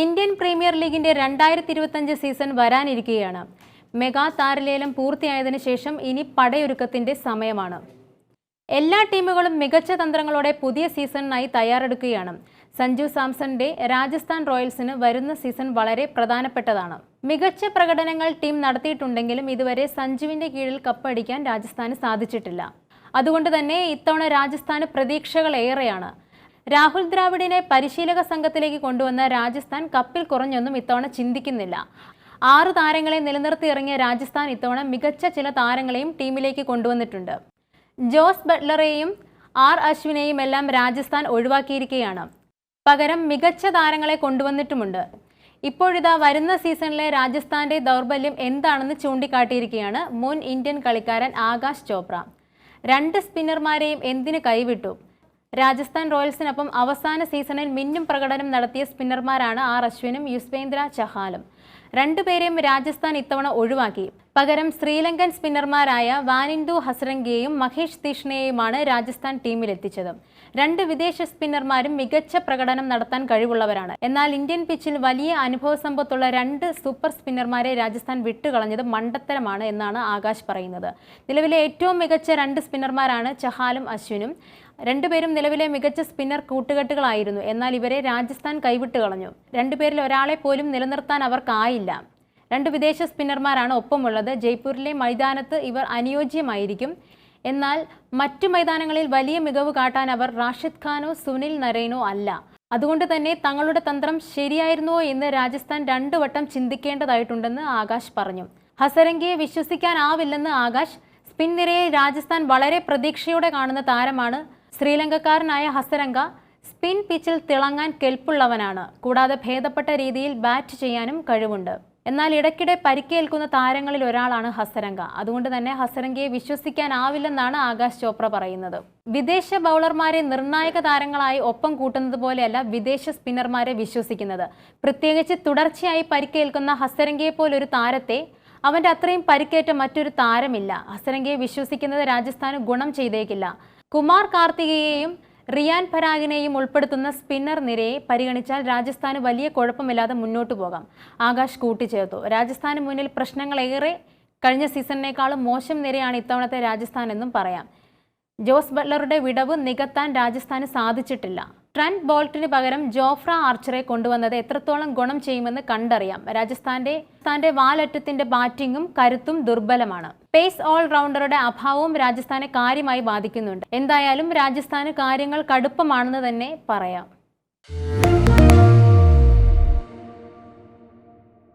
Indian premier ലീഗിന്റെ രണ്ടായിരത്തി ഇരുപത്തഞ്ച് സീസൺ വരാനിരിക്കുകയാണ് മെഗാ താരലേലം പൂർത്തിയായതിനു ശേഷം ഇനി പടയൊരുക്കത്തിന്റെ സമയമാണ്. എല്ലാ ടീമുകളും മികച്ച തന്ത്രങ്ങളോടെ പുതിയ സീസണിനായി തയ്യാറെടുക്കുകയാണ്. സഞ്ജു സാംസന്റെ രാജസ്ഥാൻ റോയൽസിന് വരുന്ന സീസൺ വളരെ പ്രധാനപ്പെട്ടതാണ്. മികച്ച പ്രകടനങ്ങൾ ടീം നടത്തിയിട്ടുണ്ടെങ്കിലും ഇതുവരെ സഞ്ജുവിന്റെ കീഴിൽ കപ്പടിക്കാൻ രാജസ്ഥാന് സാധിച്ചിട്ടില്ല. അതുകൊണ്ട് തന്നെ ഇത്തവണ രാജസ്ഥാന് പ്രതീക്ഷകൾ ഏറെയാണ് രാഹുൽ ദ്രാവിഡിനെ പരിശീലക സംഘത്തിലേക്ക് കൊണ്ടുവന്ന രാജസ്ഥാൻ കപ്പിൽ കുറഞ്ഞൊന്നും ഇത്തവണ ചിന്തിക്കുന്നില്ല. ആറ് താരങ്ങളെ നിലനിർത്തി ഇറങ്ങിയ രാജസ്ഥാൻ ഇത്തവണ മികച്ച ചില താരങ്ങളെയും ടീമിലേക്ക് കൊണ്ടുവന്നിട്ടുണ്ട്. ജോസ് ബട്ട്ലറെയും ആർ അശ്വിനെയും എല്ലാം രാജസ്ഥാൻ ഒഴിവാക്കിയിരിക്കുകയാണ്. പകരം മികച്ച താരങ്ങളെ കൊണ്ടുവന്നിട്ടുമുണ്ട്. ഇപ്പോഴിതാ വരുന്ന സീസണിലെ രാജസ്ഥാന്റെ ദൗർബല്യം എന്താണെന്ന് ചൂണ്ടിക്കാട്ടിയിരിക്കുകയാണ് മുൻ ഇന്ത്യൻ കളിക്കാരൻ ആകാശ് ചോപ്ര. രണ്ട് സ്പിന്നർമാരെയും എന്തിന് കൈവിട്ടു? രാജസ്ഥാൻ റോയൽസിനൊപ്പം അവസാന സീസണിൽ മിന്നും പ്രകടനം നടത്തിയ സ്പിന്നർമാരാണ് ആർ അശ്വിനും യുസ്വേന്ദ്ര ചഹാലും. രണ്ടുപേരെയും രാജസ്ഥാൻ ഇത്തവണ ഒഴിവാക്കി. പകരം ശ്രീലങ്കൻ സ്പിന്നർമാരായ വാനിന്ദു ഹസ്രംഗിയെയും മഹേഷ് തീഷ്ണയെയുമാണ് രാജസ്ഥാൻ ടീമിലെത്തിച്ചത്. രണ്ട് വിദേശ സ്പിന്നർമാരും മികച്ച പ്രകടനം നടത്താൻ കഴിവുള്ളവരാണ്. എന്നാൽ ഇന്ത്യൻ പിച്ചിൽ വലിയ അനുഭവ സമ്പത്തുള്ള രണ്ട് സൂപ്പർ സ്പിന്നർമാരെ രാജസ്ഥാൻ വിട്ടുകളഞ്ഞത് മണ്ടത്തരമാണ് എന്നാണ് ആകാശ് പറയുന്നത്. നിലവിലെ ഏറ്റവും മികച്ച രണ്ട് സ്പിന്നർമാരാണ് ചഹാലും അശ്വിനും. രണ്ടുപേരും നിലവിലെ മികച്ച സ്പിന്നർ കൂട്ടുകെട്ടുകളായിരുന്നു. എന്നാൽ ഇവരെ രാജസ്ഥാൻ കൈവിട്ട് കളഞ്ഞു. രണ്ടുപേരിൽ ഒരാളെ പോലും നിലനിർത്താൻ അവർക്കായില്ല. രണ്ട് വിദേശ സ്പിന്നർമാരാണ് ഒപ്പമുള്ളത്. ജയ്പൂരിലെ മൈതാനത്ത് ഇവർ അനുയോജ്യമായിരിക്കും. എന്നാൽ മറ്റു മൈതാനങ്ങളിൽ വലിയ മികവ് കാട്ടാൻ അവർ റാഷിദ് ഖാനോ സുനിൽ നരൈനോ അല്ല. അതുകൊണ്ട് തന്നെ തങ്ങളുടെ തന്ത്രം ശരിയായിരുന്നോ എന്ന് രാജസ്ഥാൻ രണ്ടു വട്ടം ചിന്തിക്കേണ്ടതായിട്ടുണ്ടെന്ന് ആകാശ് പറഞ്ഞു. ഹസരംഗയെ വിശ്വസിക്കാനാവില്ലെന്ന് ആകാശ്. സ്പിൻ നിരയെ രാജസ്ഥാൻ വളരെ പ്രതീക്ഷയോടെ കാണുന്ന താരമാണ് ശ്രീലങ്കക്കാരനായ ഹസരംഗ സ്പിൻ പിച്ചിൽ തിളങ്ങാൻ കെൽപ്പുള്ളവനാണ്. കൂടാതെ ഭേദപ്പെട്ട രീതിയിൽ ബാറ്റ് ചെയ്യാനും കഴിവുണ്ട്. എന്നാൽ ഇടയ്ക്കിടെ പരിക്കേൽക്കുന്ന താരങ്ങളിൽ ഒരാളാണ് ഹസരംഗ. അതുകൊണ്ട് തന്നെ ഹസരംഗയെ വിശ്വസിക്കാനാവില്ലെന്നാണ് ആകാശ് ചോപ്ര പറയുന്നത്. വിദേശ ബൗളർമാരെ നിർണായക താരങ്ങളായി ഒപ്പം കൂട്ടുന്നത് പോലെയല്ല വിദേശ സ്പിന്നർമാരെ വിശ്വസിക്കുന്നത്. പ്രത്യേകിച്ച് തുടർച്ചയായി പരിക്കേൽക്കുന്ന ഹസരംഗയെ പോലൊരു താരത്തെ അവന്റെ അത്രയും പരിക്കേറ്റ മറ്റൊരു താരമില്ല. ഹസരംഗയെ വിശ്വസിക്കുന്നത് രാജസ്ഥാന് ഗുണം ചെയ്തേക്കില്ല. കുമാർ കാർത്തികയെയും റിയാൻ പരാഗിനെയും ഉൾപ്പെടുത്തുന്ന സ്പിന്നർ നിരയെ പരിഗണിച്ചാൽ രാജസ്ഥാന് വലിയ കുഴപ്പമില്ലാതെ മുന്നോട്ടു പോകാം. ആകാശ് കൂട്ടിച്ചേർത്തു. രാജസ്ഥാന് മുന്നിൽ പ്രശ്നങ്ങളേറെ കഴിഞ്ഞ സീസണിനേക്കാളും മോശം നിരയാണ് ഇത്തവണത്തെ രാജസ്ഥാൻ എന്നും പറയാം. ജോസ് ബട്ട്ലറുടെ വിടവ് നികത്താൻ രാജസ്ഥാന് സാധിച്ചിട്ടില്ല. ട്രെന്റ് ബോൾട്ടിന് പകരം ജോഫ്ര ആർച്ചറെ കൊണ്ടുവന്നത് എത്രത്തോളം ഗുണം ചെയ്യുമെന്ന് കണ്ടറിയാം. രാജസ്ഥാന്റെ തന്റെ വാലറ്റത്തിന്റെ ബാറ്റിംഗും കരുത്തും ദുർബലമാണ്. പേസ് ഓൾറൗണ്ടറുടെ അഭാവവും രാജസ്ഥാനെ കാര്യമായി ബാധിക്കുന്നുണ്ട്. എന്തായാലും രാജസ്ഥാന് കാര്യങ്ങൾ കടുപ്പമാണെന്ന് തന്നെ പറയാം.